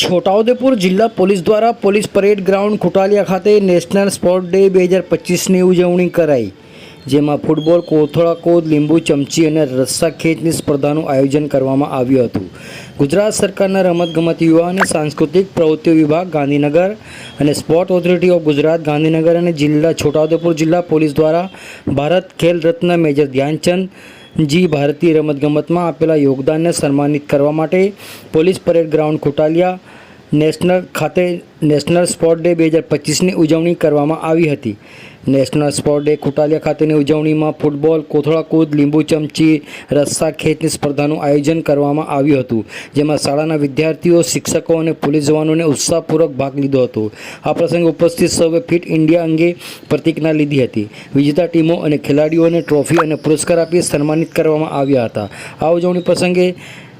છોટાઉદેપુર જિલ્લા પોલીસ દ્વારા police parade ground ખોટાલિયા ખાતે નેશનલ સ્પોર્ટ ડે બે હજાર પચીસની ઉજવણી કરાઈ, જેમાં ફૂટબોલ, કોથળા, કોદ, લીંબુ, ચમચી અને રસ્સા ખેંચની સ્પર્ધાનું આયોજન કરવામાં આવ્યું હતું. ગુજરાત સરકારના રમતગમત યુવા અને સાંસ્કૃતિક પ્રવૃત્તિઓ વિભાગ, ગાંધીનગર અને sport authority of Gujarat, Gandhinagar અને જિલ્લા છોટાઉદેપુર જિલ્લા પોલીસ દ્વારા ભારત ખેલ રત્ન મેજર ધ્યાનચંદ જી ભારતીય રમતગમતમાં આપેલા યોગદાનને સન્માનિત કરવા માટે police parade ground Khotaliya national ખાતે નેશનલ સ્પોર્ટ ડે બે હજાર પચીસની ઉજવણી કરવામાં આવી હતી. નેશનલ સ્પોર્ટ ડે કુટાલિયા ખાતેની ઉજવણીમાં ફૂટબોલ, કોથળાકૂદ, લીંબુ ચમચી, રસ્સા ખેંચની સ્પર્ધાનું આયોજન કરવામાં આવ્યું હતું, જેમાં શાળાના વિદ્યાર્થીઓ, શિક્ષકો અને પોલીસ જવાનોને ઉત્સાહપૂર્વક ભાગ લીધો હતો. આ પ્રસંગે ઉપસ્થિત સૌએ ફિટ ઇન્ડિયા અંગે પ્રતિજ્ઞા લીધી હતી. વિજેતા ટીમો અને ખેલાડીઓને ટ્રોફી અને પુરસ્કાર આપી સન્માનિત કરવામાં આવ્યા હતા. આ ઉજવણી પ્રસંગે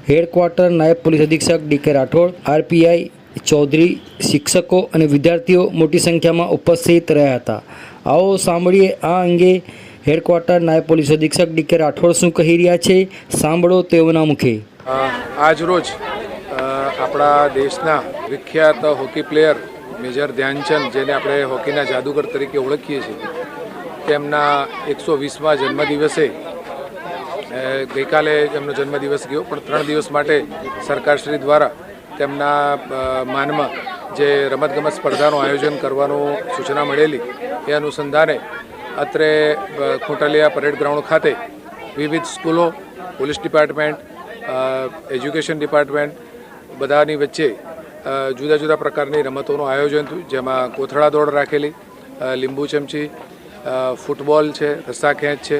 હેડક્વાર્ટર નાયબ પોલીસ અધિક્ષક ડી કે રાઠોડ, આરપીઆઈ ચૌધરી, શિક્ષકો અને વિદ્યાર્થીઓ મોટી સંખ્યામાં ઉપસ્થિત રહ્યા હતા. આવો સાંભળીએ આ અંગે હેડક્વાર્ટર નાયબ પોલીસ અધિક્ષક ડી કે રાઠોડ શું કહી રહ્યા છે. સાંભળો તેઓના મુખે. આજરોજ આપણા દેશના વિખ્યાત હોકી પ્લેયર મેજર ધ્યાનચંદ, જેને આપણે હોકીના જાદુગર તરીકે ઓળખીએ છીએ, તેમના એકસો વીસમાં જન્મદિવસે ગઈકાલે એમનો જન્મદિવસ ગયો, પણ ત્રણ દિવસ માટે સરકારશ્રી દ્વારા તેમના માનમાં જે રમતગમત સ્પર્ધાનું આયોજન કરવાનું સૂચના મળેલી, એ અનુસંધાને અત્રે ખોટાલિયા પરેડ ગ્રાઉન્ડ ખાતે વિવિધ સ્કૂલો, પોલીસ ડિપાર્ટમેન્ટ એજ્યુકેશન ડિપાર્ટમેન્ટ બધાની વચ્ચે જુદા જુદા પ્રકારની રમતોનું આયોજન થયું, જેમાં કોથળા દોડ રાખેલી લીંબુ ચમચી ફૂટબોલ છે, રસ્સા ખેંચ છે,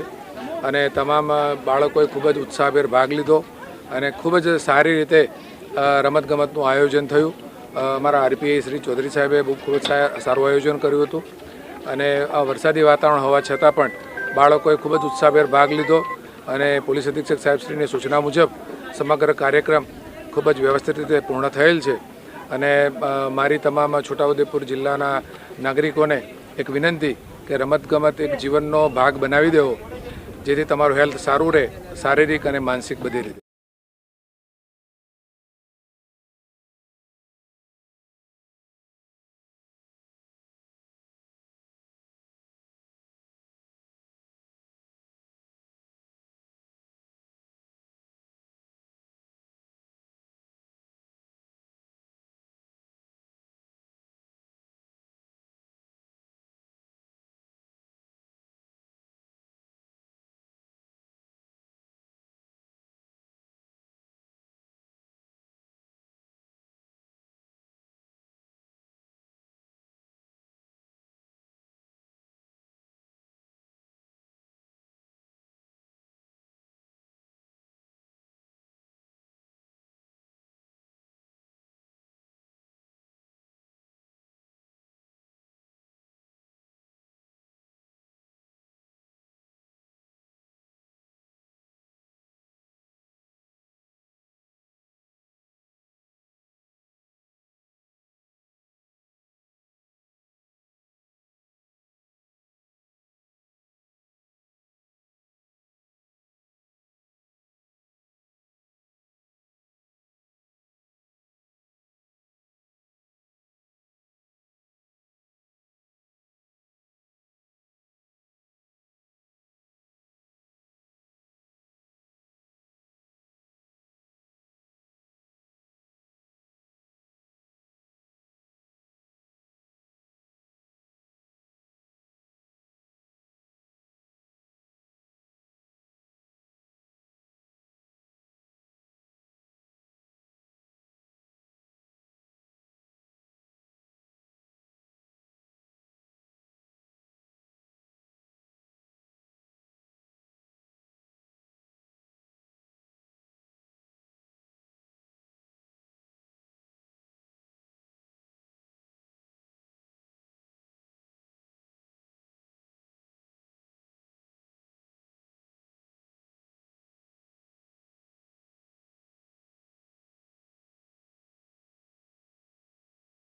અને તમામ બાળકોએ ખૂબ જ ઉત્સાહભેર ભાગ લીધો અને ખૂબ જ સારી રીતે રમતગમતનું આયોજન થયું. અમારા આરપીઆઈ શ્રી ચૌધરી સાહેબે બહુ ખૂબ સારું આયોજન કર્યું હતું. અને આ વરસાદી વાતાવરણ હોવા છતાં પણ બાળકોએ ખૂબ જ ઉત્સાહભેર ભાગ લીધો અને પોલીસ અધિક્ષક સાહેબશ્રીની સૂચના મુજબ સમગ્ર કાર્યક્રમ ખૂબ જ વ્યવસ્થિત રીતે પૂર્ણ થયેલ છે. અને મારી તમામ છોટાઉદેપુર જિલ્લાના નાગરિકોને એક વિનંતી કે રમતગમત એક જીવનનો ભાગ બનાવી દેવો, જેથી તમારું હેલ્થ સારું રહે, શારીરિક અને માનસિક બધી રીતે.